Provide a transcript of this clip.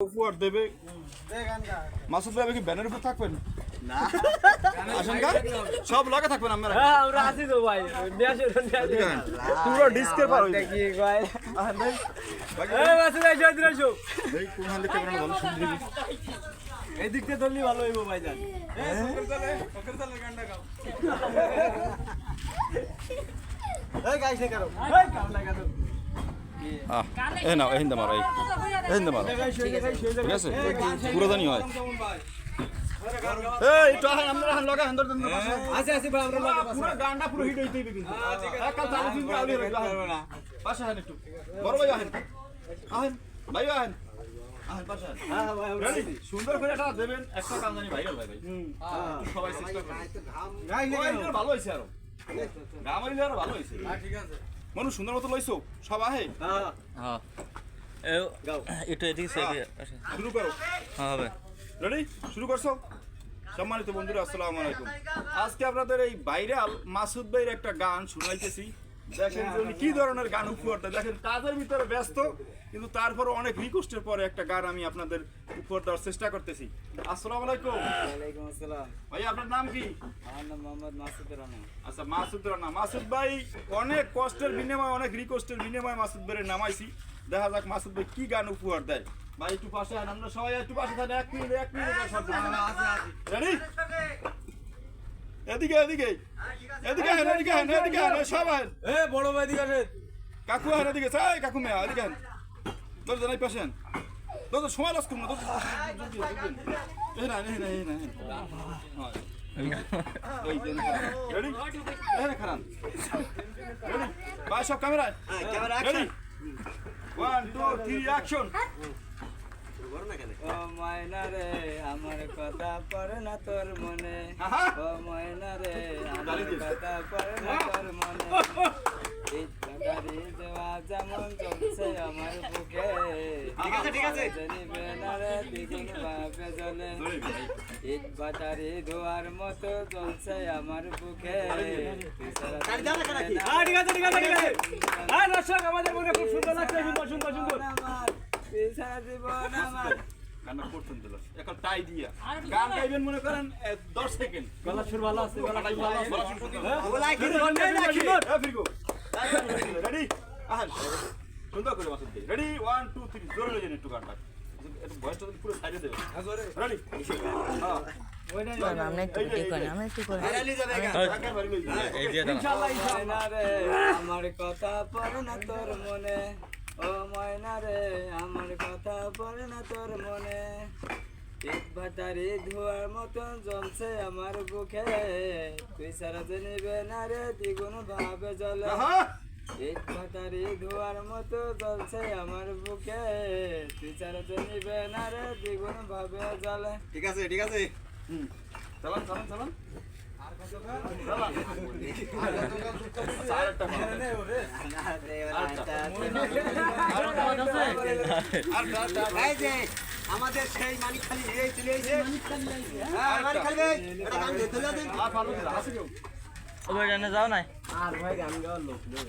উপহার দেবে। মাসুদ ভাই কি ব্যানের উপর থাকবেন? গা সব লগে থাকবেন হ্যাঁ আমরা আছি তো ভাই। আহেন। পুরো ডিস্কের পার হইবে। ভাই। ভাই এই মাসুদ ভাই জয় দিন আসো এই কোন হান দেখতে ভালো শুনতে এই দিক থেকে ধরলি ভালো হইব ভাই জান। এই গাইস নে করো এই এই নাও এই হিন্দা মারো এই। এই হিন্দা মারো। ঠিক আছে? পুরো জানি হয়। এই একটু আহেন আপনারা আহেন লগা হেন ধরতেন আছে আছে আমরা লাগা পুরো পুরো হিট কিন্তু। চালু আউলি না। পাশে একটু। বড় ভাই আহেন। আহেন ভাই আহেন। আহেন পাশে হ্যাঁ ভাই আমরা সুন্দর করে এটা দেবেন একটা কাজ জানি ভাইরাল ভাই। ভাই সবাই চেষ্টা করুন। গাইস নে ভালো হয়েছে আরও। ভালো হয়েছে ঠিক আছে। মানুষ সুন্দর মতো লইছো সব আহে? হ্যাঁ। হ্যাঁ। একটু এদিকে শুরু করো। হ্যাঁ হবে। রেডি শুরু করছ? সম্মানিত বন্ধুরা আসসালামু আলাইকুম। আজকে আপনাদের এই ভাইরাল মাসুদ ভাইয়ের একটা গান শুনাইতেছি। দেখেন যে উনি কি ধরনের গান উপহার দেখেন কাজের ভিতরে ব্যস্ত কিন্তু তারপরে অনেক রিকোয়েস্টের পরে একটা গান আমি আপনাদের উপহার দেওয়ার চেষ্টা করতেছি। আসসালামু আলাইকুম। ওয়ালাইকুম আসসালাম। ভাই আপনার নাম কি? আমার নাম মোহাম্মদ মাসুদ রানা। আচ্ছা মাসুদ রানা। মাসুদ ভাই অনেক কষ্টের বিনিময়ে অনেক রিকোয়েস্টের বিনিময়ে মাসুদ ভাইয়ের নামাইছি দেখা যাক মাসুদ ভাই কি গান উপহার দেয়। ভাই একটু পাশে আমরা সবাই একটু পাশে থাকেন এক মিনিট এক মিনিট রেডি এদিকে এদিকে এদিকে হেন এদিকে হেন এদিকে হেন সব হেন এ বড় ভাই দিকে আসেন কাকু হেন এদিকে চাই কাকু মেয়া এদিকে হেন দশ জানাই পাশে হেন দশ সময় লস করুন না দশ এই না এই না এই না সব ক্যামেরায় ready one two three action ও ময়না রে আমার কথা পড়ে না তোর মনে। ও ময়না রে আমার কথা পড়ে না তোর মনে। ইচ্ছা গাড়ি দেওয়া যেমন চলছে আমার বুকে ঠিক আছে, ঠিক আছে। জানিবে না রে দ্বিগুণ ধোয়ার মতো জ্বলছে আমার বুকে। ঠিক আছে ঠিক আছে ঠিক আছে। হ্যাঁ দর্শক আমাদের মনে খুব সুন্দর লাগছে। সুন্দর সুন্দর সুন্দর। আমার। জীবন আমার। গানটা করতেন দিল এখন টাই দিয়া। গান গাইবেন মনে করেন এ, দশ সেকেন্ড গলা সুর ভালো আছে গলা সুর ভালো আছে। রেডি? আহেন। সুন্দর করে বাসন দিই রেডি? ওয়ান টু থ্রি জোরে লেগেন একটু গানটা। একটু ভয়েসটা পুরো সাইডে দেবে। রেডি? হ্যাঁ। আমরা একটু এই যে, ই এই করি আমরা একটু করি। গানটা বাড়ি লই যাবে। এই দিয়ে দাঁড়া। ময়না রে আমার কথা পড়ে না তোর মনে। ও ময়না রে আমার কথা পড়ে না তোর মনে। ভাতারি ধোয়ার মতন জ্বলছে আমার বুকে। তুই সারা জানিবে না রে দ্বিগুণ ভাবে জ্বলে! এক ধোয়ার মতো জ্বলছে আমার বুকে। তুই সারা জানিবে না রে দ্বিগুণ ভাবে জ্বলে। ঠিক আছে ঠিক আছে। হুম। চালান চালান চালান। চালান এই আমাদের সেই মানিকখালি এই চলে এসেছে হ্যাঁ মানিকখালি ভাই এটা গান ধরে দাও আর ভালো করে, আছে কেউ? ওই জানে যাও না আর ভাই গান গাওয়ার লোক নেই।